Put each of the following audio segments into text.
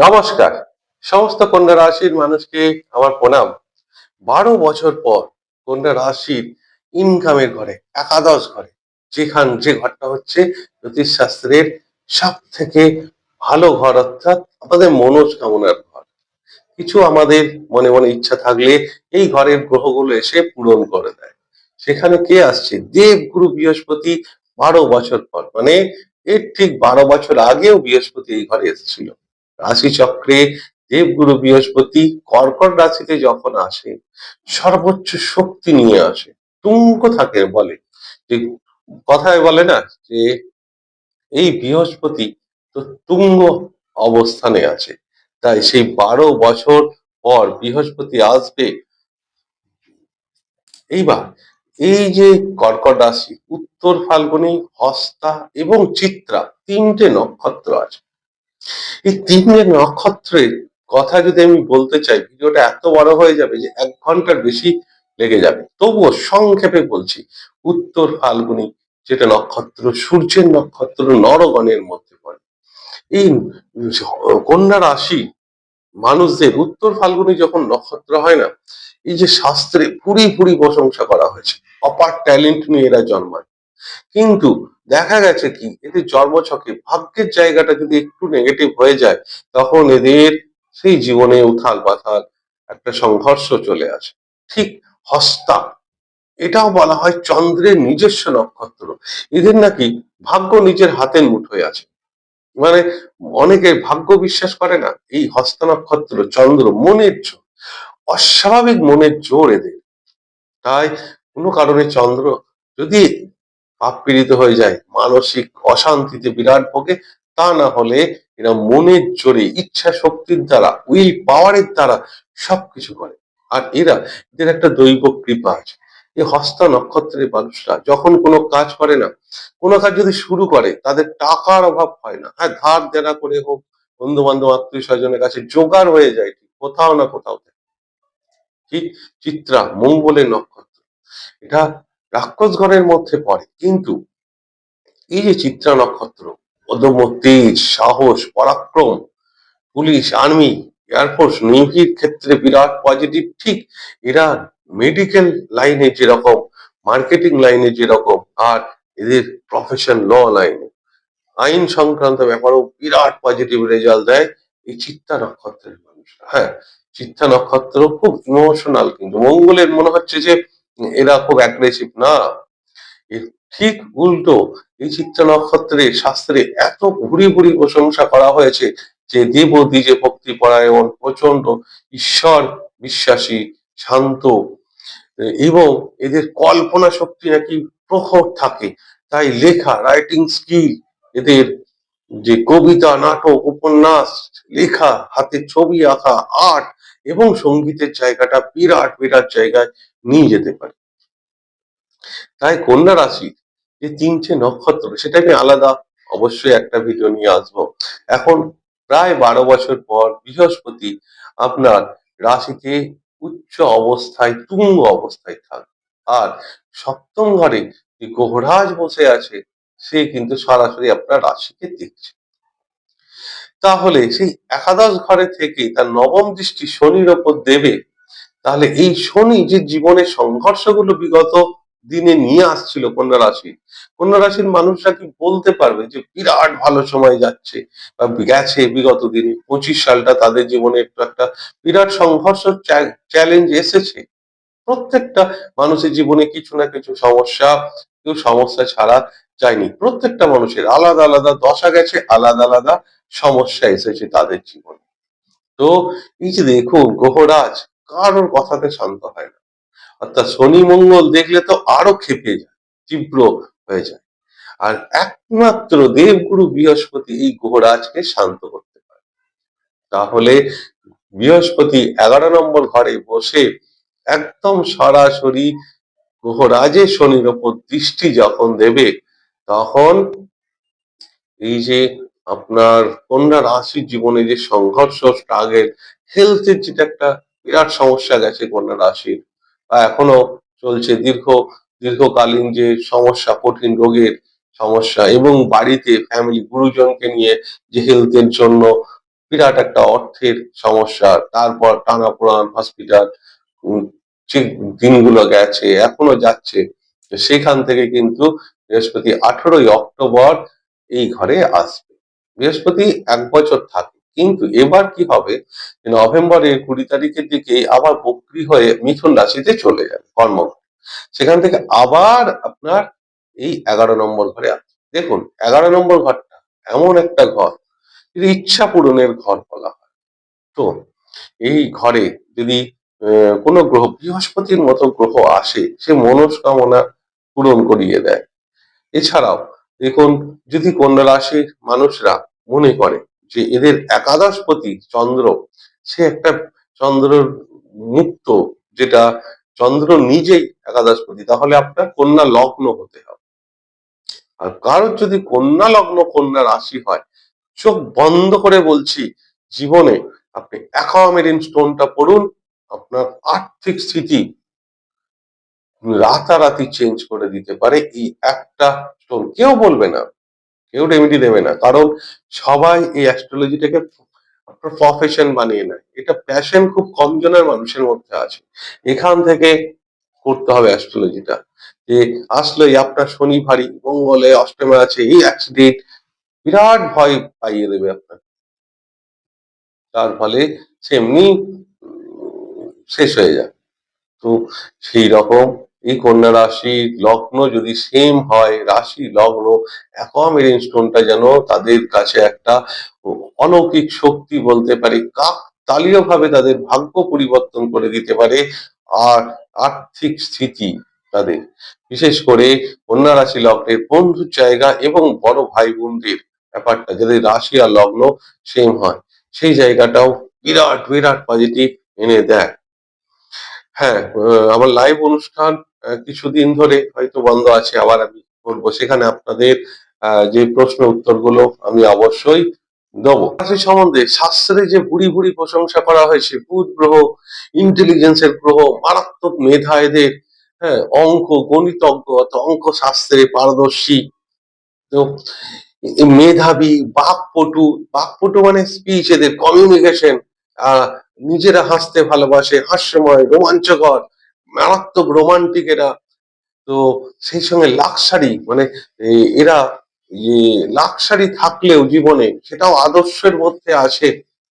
নমস্কার। সমস্ত কন্যা রাশির মানুষকে আমার প্রণাম। বারো বছর পর কন্যা রাশির ইনকামের ঘরে, একাদশ ঘরে, যেখান, যে ঘরটা হচ্ছে জ্যোতিষশাস্ত্রের সব থেকে ভালো ঘর অর্থাৎ আমাদের মনস্কামনার ঘর। কিছু আমাদের মনে মনে ইচ্ছা থাকলে এই ঘরের গ্রহগুলো এসে পূরণ করে দেয়। সেখানে কে আসছে? দেবগুরু বৃহস্পতি বারো বছর পর। মানে এর ঠিক বারো বছর আগেও বৃহস্পতি এই ঘরে এসেছিল। রাশিচক্রে দেবগুরু বৃহস্পতি কর্কট রাশিতে যখন আসে, সর্বোচ্চ শক্তি নিয়ে আসে, তুঙ্গ থাকে বলে। যে কথায় বলে না যে, এই বৃহস্পতি তো তুঙ্গ অবস্থানে আছে। তাই সেই বারো বছর পর বৃহস্পতি আসবে। এইবার এই যে কর্কট রাশি, উত্তর ফাল্গুনী, হস্তা এবং চিত্রা তিনটে নক্ষত্র আছে। এই তিনটে নক্ষত্রের কথা যদি আমি বলতে চাই, ভিডিওটা এত বড় হয়ে যাবে যে এক ঘণ্টার বেশি লেগে যাবে। তবুও সংক্ষেপে বলছি, উত্তর ফাল্গুনি, যেটা নক্ষত্র, সূর্যের নক্ষত্র, নরগণের মধ্যে পড়ে। এই কন্যা রাশি মানুষদের উত্তর ফাল্গুনী যখন নক্ষত্র হয় না, এই যে শাস্ত্রে পুরি পুরি প্রশংসা করা হয়েছে, অপার ট্যালেন্ট নিয়ে এরা জন্মায়। কিন্তু দেখা গেছে কি, এদের জন্মছকে ভাগ্যের জায়গাটা যদি একটু নেগেটিভ হয়ে যায়, তখন এদের সেই জীবনে উথাল পাথাল একটা সংঘর্ষ চলে আসে। ঠিক হস্তা, এটাও বলা হয় চন্দ্রের নিজস্ব নক্ষত্র। এদের নাকি ভাগ্য নিজের হাতের মুঠোয় আছে। মানে অনেকে ভাগ্য বিশ্বাস করে না, এই হস্ত নক্ষত্র, চন্দ্র মনের জোর, অস্বাভাবিক মনের জোর এদের। তাই কোনো কারণে চন্দ্র যদি পাপ পীড়িত হয়ে যায়, মানসিক অশান্তিতে বিরাট ভোগে, তা না হলে এরা মনের জোরে ইচ্ছা শক্তির দ্বারা, উইল পাওয়ারের দ্বারা সবকিছু করে। আর এরা, এদের একটা দৈব কৃপা আছে। এই হস্ত নক্ষত্রের মানুষরা যখন কোনো কাজ করে না, কোনো কাজ যদি শুরু করে, তাদের টাকার অভাব হয় না। হ্যাঁ ধার দেনা করে হোক বন্ধু বান্ধব আত্মীয় স্বজনের কাছে জোগাড় হয়ে যায়, ঠিক কোথাও না কোথাও। ঠিক চিত্রা, মঙ্গলের নক্ষত্র। এটা রাক্ষস ঘরের মধ্যে পড়ে। কিন্তু এই যে চিত্রা নক্ষত্র অদম্য তেজ সাহস, পরাক্রম, পুলিশ, আর্মি এয়ারফোর্স নেভির ক্ষেত্রে বিরাট পজিটিভ ঠিক এরা মেডিকেল লাইনে যেরকম মার্কেটিং লাইনে যেরকম, আর এদের প্রফেশন ল লাইনে আইন সংক্রান্ত ব্যাপারেও বিরাট পজিটিভ রেজাল্ট দেয় এই চিত্তা নক্ষত্রের মানুষ হ্যাঁ চিত্তা নক্ষত্র খুব ইমোশনাল কিন্তু মঙ্গলের মনে হচ্ছে যে এরা খুব অ্যাগ্রেসিভ না। ঠিক উল্টো এই চিত্রা নক্ষত্রে, শাস্ত্রে এত ঘুরি ভুরি প্রশংসা করা হয়েছে যে দেব দ্বিজে ভক্তি পরায়ণ প্রচণ্ড ঈশ্বর বিশ্বাসী, শান্ত। এবং এদের কল্পনা শক্তি নাকি প্রখর থাকে। তাই লেখা রাইটিং স্কিল এদের যে কবিতা, নাটক, উপন্যাস, লেখা, হাতে ছবি আঁকা আর্ট এবং সঙ্গীতের জায়গাটা বিরাট বিরাট জায়গায় নিয়ে যেতে পারে। তাই কন্যা রাশি যে তিনটে নক্ষত্র সেটা আমি আলাদা অবশ্যই একটা ভিডিও নিয়ে আসব। এখন প্রায় বারো বছর পর বৃহস্পতি আপনার রাশিতে উচ্চ অবস্থায়, তুঙ্গ অবস্থায় থাকবে আর সপ্তম ঘরে যে গ্রহরাজ বসে আছে, সে কিন্তু সরাসরি আপনার রাশিকে দেখছে। তাহলে সেই একাদশ ঘরে থেকে তার নবম দৃষ্টি শনির ওপর দেবে। তাহলে এই শনি যে জীবনের সংঘর্ষগুলো বিগত দিনে নিয়ে আসছিল কন্যা রাশি, কন্যা রাশির মানুষরা কি বলতে পারবে যে বিরাট ভালো সময় যাচ্ছে? বা গেছে বিগত দিনে, পঁচিশ সালটা তাদের জীবনে একটু একটা বিরাট সংঘর্ষ চ্যালেঞ্জ এসেছে। প্রত্যেকটা মানুষের জীবনে কিছু না কিছু সমস্যা, কেউ সমস্যা ছাড়া যায়নি। প্রত্যেকটা মানুষের আলাদা আলাদা দশা গেছে, আলাদা আলাদা সমস্যা এসেছে তাদের জীবনে। তো এই যে দেখুন, গ্রহরাজ কারোর কথাতে শান্ত হয় না। অর্থাৎ শনি মঙ্গল দেখলে তো আরও খেপে যায়, তীব্র হয়ে যায়। আর একমাত্র দেবগুরু বৃহস্পতি এই গ্রহরাজকে শান্ত করতে পারে। তাহলে বৃহস্পতি এগারো নম্বর ঘরে বসে একদম সরাসরি গ্রহরাজের শনির ওপর দৃষ্টি যখন দেবে, তখন এই যে আপনার কন্যা রাশির জীবনে যে সংঘর্ষ, স্ট্রাগেল হেলথের যেটা একটা বিরাট সমস্যা গেছে কন্যা রাশির। বা এখনও চলছে দীর্ঘ, দীর্ঘকালীন যে সমস্যা, কঠিন রোগের সমস্যা এবং বাড়িতে ফ্যামিলি গুরুজনকে নিয়ে যে হেলথের জন্য বিরাট একটা অর্থের সমস্যা। তারপর টানাপোড়ান হসপিটাল যে দিনগুলো গেছে, এখনও যাচ্ছে। সেখান থেকে কিন্তু বৃহস্পতি আঠেরোই অক্টোবর এই ঘরে আসবে। বৃহস্পতি এক বছর থাকে। কিন্তু এবার কি হবে? নভেম্বরের কুড়ি তারিখের দিকে আবার বক্রি হয়ে মিথুন রাশিতে চলে যাবে কর্ম সেখান থেকে আবার আপনার এই এগারো নম্বর ঘরে দেখুন, এগারো নম্বর ঘরটা এমন একটা ঘর ইচ্ছা পূরণের ঘর বলা হয়। তো এই ঘরে যদি কোনো গ্রহ, বৃহস্পতির মতো গ্রহ আসে, সে মনস্কামনা পূরণ করিয়ে দেয়। এছাড়াও দেখুন, যদি কন্যা রাশির মানুষরা মনে করে যে এদের একাদশপতি চন্দ্র, সে একটা চন্দ্রর মুক্ত, যেটা চন্দ্র নিজেই একাদশপতি তাহলে আপনার কন্যা লগ্ন হতে হবে। আর কারোর যদি কন্যা লগ্ন কন্যা রাশি হয়, চোখ বন্ধ করে বলছি, জীবনে আপনি অ্যাকোয়ামেরিন স্টোনটা পড়ুন, আপনার আর্থিক স্থিতি রাতারাতি চেঞ্জ করে দিতে পারে, এই একটা স্টোন কেউ বলবে না কেউ রেমেডি দেবে না। কারণ সবাই এই অ্যাস্ট্রোলজিটাকে প্রফেশন বানিয়ে নেয়। এটা প্যাশন খুব কম জনের মানুষের মধ্যে আছে। এখান থেকে করতে হবে অ্যাস্ট্রোলজিটা যে আসলেই আপনার শনি ভারী মঙ্গলে অষ্টমে আছে এই অ্যাক্সিডেন্ট বিরাট ভয় পাইয়ে দেবে আপনার তার ফলে সে এমনি উম, শেষ হয়ে যায়। তো সেই রকম এই কন্যা রাশি লগ্ন যদি সেম হয়, রাশি লগ্ন অ্যাকোয়ামেরিন স্টোনটা যেন তাদের কাছে একটা অলৌকিক শক্তি বলতে পারি কাকতালীয় ভাবে তাদের ভাগ্য পরিবর্তন করে দিতে পারে আর আর্থিক স্থিতি তাদের। বিশেষ করে কন্যা রাশি লগ্নের বন্ধুর জায়গা এবং বড় ভাই বোনদের ব্যাপারটা, যাদের রাশি আর লগ্ন সেম হয়, সেই জায়গাটাও বিরাট বিরাট পজিটিভ এনে দেয়। হ্যাঁ আমার লাইভ অনুষ্ঠান কিছুদিন ধরে হয়তো বন্ধ আছে, আবার আমি করব সেখানে আপনাদের যে প্রশ্ন উত্তরগুলো আমি অবশ্যই দেবো। সম্বন্ধে শাস্ত্রে যে বুড়ি বুড়ি প্রশংসা করা হয়েছে বুধ গ্রহ ইন্টেলিজেন্সের গ্রহ, মারাত্মক মেধা এদের হ্যাঁ অঙ্ক, গণিতজ্ঞ অঙ্ক শাস্ত্রে পারদর্শী, তো মেধাবী, বাকপটু বাকপটু মানে স্পিচ এদের কমিউনিকেশন আহ, নিজেরা হাসতে ভালোবাসে, হাস্যময়, রোমাঞ্চকর মারাত্মক রোমান্টিক এরা। তো সেই সঙ্গে লাক্সারি মানে এরা লাক্সারি থাকলেও জীবনে সেটাও আদর্শের মধ্যে আসে।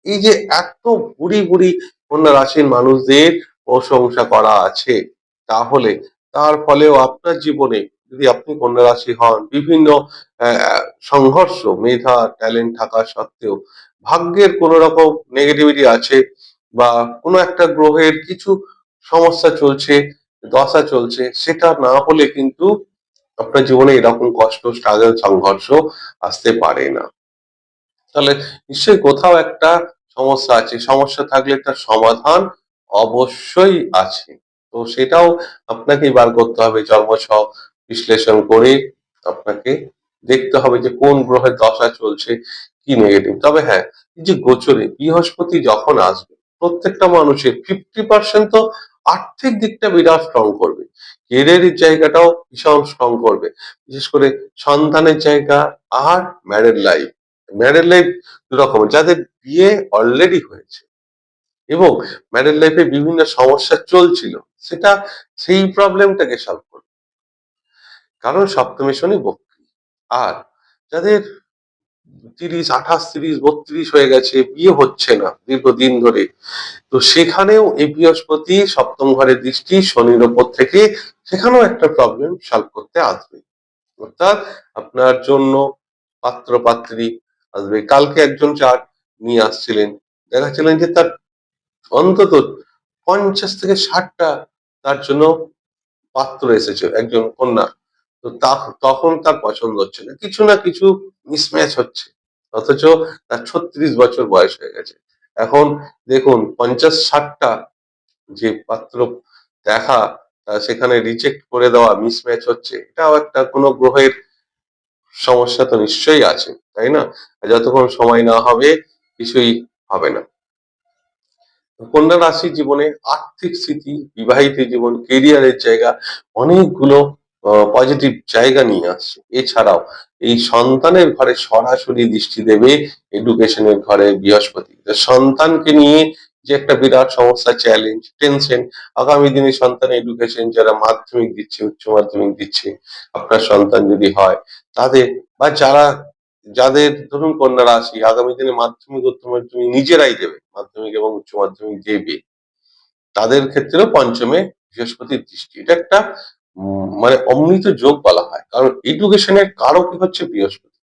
এই যে এত বুড়ি বুড়ি কন্যা রাশির মানুষদের প্রশংসা করা আছে, তাহলে তার ফলেও আপনার জীবনে, যদি আপনি কন্যা রাশি হন, বিভিন্ন সংঘর্ষ, মেধা ট্যালেন্ট থাকা সত্ত্বেও ভাগ্যের কোন রকম নেগেটিভিটি আছে বা কোনো একটা গ্রহের কিছু সমস্যা চলছে, দশা চলছে, সেটা না হলে কিন্তু আপনার জীবনে এরকম কষ্ট স্ট্রাগল সংঘর্ষ আসতে পারে না। তাহলে নিশ্চয়ই কোথাও একটা সমস্যা আছে। সমস্যা থাকলে তার সমাধান অবশ্যই আছে। তো সেটাও আপনাকেই বার করতে হবে, জন্মছক বিশ্লেষণ করে আপনাকে দেখতে হবে যে কোন গ্রহের দশা চলছে, কি নেগেটিভ তবে হ্যাঁ এই যে গোচরে বৃহস্পতি যখন আসবে, প্রত্যেকটা মানুষের ফিফটি পার্সেন্ট তো আর্থিক দিকটা বিরাট স্ট্রং করবে। কেরিয়ারের জায়গাটাও ভীষণ স্ট্রং করবে। বিশেষ করে সন্তানের জায়গা আর ম্যারেড লাইফ ম্যারেড লাইফ দু যাদের বিয়ে অলরেডি হয়েছে এবং ম্যারেড লাইফে বিভিন্ন সমস্যা চলছিল, সেটা সেই প্রবলেমটাকে সলভ করবে। কারণ সপ্তমী শনি বক্রী। আর যাদের তিরিশ, আঠাশ, তিরিশ, বত্রিশ হয়ে গেছে, বিয়ে হচ্ছে না দীর্ঘদিন ধরে। তো সেখানেও এই বৃহস্পতি সপ্তম ঘরের দৃষ্টি, শনির ওপর থেকে সেখানেও একটা প্রবলেম সলভ করতে আসবে। অর্থাৎ আপনার জন্য পাত্র পাত্রী আসবে। কালকে একজন চার নিয়ে আসছিলেন। দেখাচ্ছিলেন যে তার অন্তত পঞ্চাশ থেকে ষাটটা তার জন্য পাত্র এসেছে, একজন কন্যা। তো তখন তার পছন্দ হচ্ছে না। কিছু না কিছু মিসম্যাচ হচ্ছে। অথচ তার ছত্রিশ বছর বয়স হয়ে গেছে। এখন দেখুন, পঞ্চাশ ষাটটা যে পাত্র দেখা সেখানে রিজেক্ট করে দেওয়া মিসম্যাচ হচ্ছে, এটাও একটা কোনো গ্রহের সমস্যা তো নিশ্চয়ই আছে, তাই না? যতক্ষণ সময় না হবে, কিছুই হবে না। কন্যা রাশির জীবনে আর্থিক স্থিতি, বিবাহিত জীবন কেরিয়ারের জায়গা, অনেকগুলো পজিটিভ জায়গা নিয়ে আসছে। এছাড়াও এই সন্তানের ঘরে সরাসরি দৃষ্টি দেবে এডুকেশনের ঘরে বৃহস্পতি। সন্তানকে নিয়ে যে একটা বিরাট সমস্যা চ্যালেঞ্জ টেনশন আগামী দিনে সন্তান এডুকেশন যারা মাধ্যমিক দিচ্ছে, উচ্চ মাধ্যমিক দিচ্ছে, আপনার সন্তান যদি হয়, তাদের বা যারা, যাদের ধরুন কন্যা রাশি, আগামী দিনে মাধ্যমিক, উচ্চ মাধ্যমিক নিজেরাই দেবে, মাধ্যমিক এবং উচ্চ মাধ্যমিক দেবে। তাদের ক্ষেত্রেও পঞ্চমে বৃহস্পতির দৃষ্টি। এটা একটা মানে অমৃত যোগ বলা হয়। কারণ এডুকেশনের কারও কি হচ্ছে বৃহস্পতি।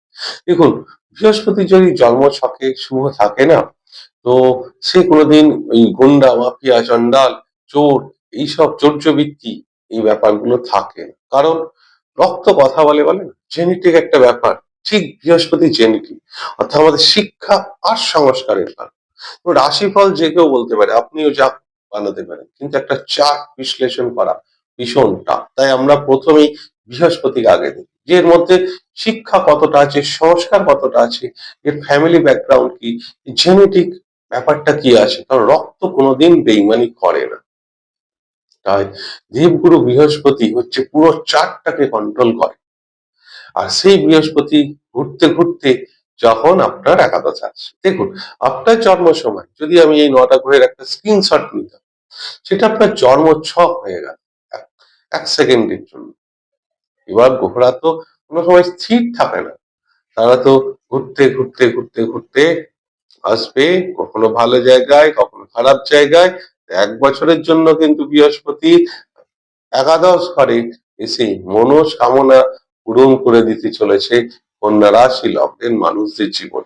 দেখুন, বৃহস্পতি যদি জন্ম ছকে শুভ থাকে না, তো সে কোনোদিন ওই গুন্ডা, মাফিয়া চন্ডাল চোর, এইসব চৌর্যবৃত্তি এই ব্যাপারগুলো থাকে কারণ রক্ত কথা বলে বলে জেনেটিক একটা ব্যাপার। ঠিক বৃহস্পতি জেনেটিক অর্থাৎ আমাদের শিক্ষা আর সংস্কারের কারণ রাশিফল যে কেউ বলতে পারে, আপনিও যা বানাতে পারেন। কিন্তু একটা চার্ট বিশ্লেষণ করা ভীষণ টাফ তাই আমরা প্রথমেই বৃহস্পতিকে আগে দিই যে এর মধ্যে শিক্ষা কতটা আছে, সংস্কার কতটা আছে, এর ফ্যামিলি ব্যাকগ্রাউন্ড কি জেনেটিক ব্যাপারটা কি আছে, কারণ রক্ত কোনোদিন বেইমানি করে না। তাই দেবগুরু বৃহস্পতি হচ্ছে পুরো চারটাকে কন্ট্রোল করে। আর সেই বৃহস্পতি ঘুরতে ঘুরতে যখন আপনার একাদশ আসছে দেখুন, আপনার জন্ম সময়, যদি আমি এই নটা গ্রহের একটা স্ক্রিনশট নিতাম, সেটা আপনার জন্ম ছক হয়ে গেল। এক- সেকেন্ডের জন্য। এবার ঘোড়া তো কোনো সময় স্থির থাকে না। তারা তো ঘুরতে ঘুরতে ঘুরতে ঘুরতে আসবে কখনো ভালো জায়গায়, কখনো খারাপ জায়গায়। এক বছরের জন্য কিন্তু বৃহস্পতি একাদশ ঘরে এসে মনস্কামনা পূরণ করে দিতে চলেছে কন্যা রাশি লগ্নের মানুষদের জীবন।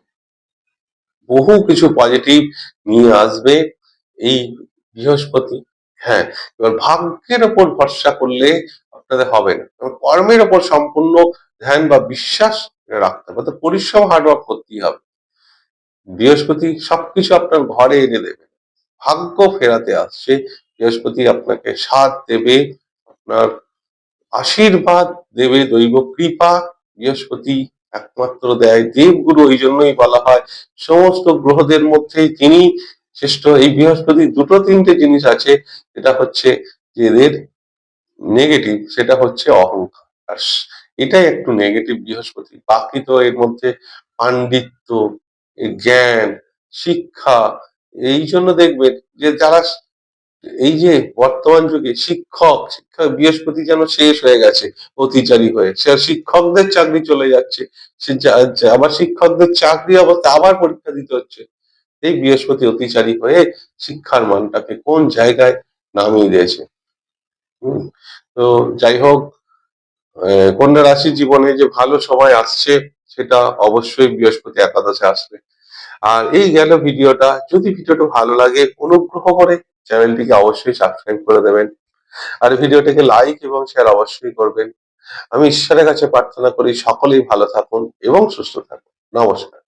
বহু কিছু পজিটিভ নিয়ে আসবে এই বৃহস্পতি। হ্যাঁ এবার ভাগ্যের ওপর ভরসা করলে আপনাদের হবে না। কর্মের ওপর সম্পূর্ণ ধ্যান বা বিশ্বাস রাখতে হবে। অর্থাৎ পরিশ্রম হার্ডওয়ার্ক করতেই হবে। বৃহস্পতি সবকিছু আপনার ঘরে এনে দেবে। ভাগ্য ফেরাতে আসছে। বৃহস্পতি আপনাকে সাথ দেবে, আপনার আশীর্বাদ দেবে, দৈব কৃপা বৃহস্পতি একমাত্র দেয়। দেবগুরু ওই জন্যই বলা হয়। সমস্ত গ্রহদের মধ্যে তিনি শ্রেষ্ঠ। এই বৃহস্পতি দুটো তিনটে জিনিস আছে, যেটা হচ্ছে এদের নেগেটিভ, সেটা হচ্ছে অহংকার। এটাই একটু নেগেটিভ বৃহস্পতি। বাকি তো এর মধ্যে পাণ্ডিত্য জ্ঞান, শিক্ষা, এই জন্য দেখবেন যে যারা এই যে বর্তমান যুগে শিক্ষক, শিক্ষা বৃহস্পতি যেন শেষ হয়ে গেছে, অতিচারী হয়ে। সে শিক্ষকদের চাকরি চলে যাচ্ছে। সে আবার শিক্ষকদের চাকরি অবস্থা আবার পরীক্ষা দিতে হচ্ছে। এই বৃহস্পতি অতিচারী হয়ে শিক্ষার মানটাকে কোন জায়গায় নামিয়ে দিয়েছে? তো যাই হোক কন্যা রাশির জীবনে যে ভালো সময় আসছে, সেটা অবশ্যই বৃহস্পতি একাদশে আসবে। আর এই গেল ভিডিওটা। যদি ভিডিওটা ভালো লাগে, অনুগ্রহ করে চ্যানেলটিকে অবশ্যই সাবস্ক্রাইব করে দেবেন। আর ভিডিওটাকে লাইক এবং শেয়ার অবশ্যই করবেন। আমি ঈশ্বরের কাছে প্রার্থনা করি, সকলেই ভালো থাকুন এবং সুস্থ থাকুন। নমস্কার।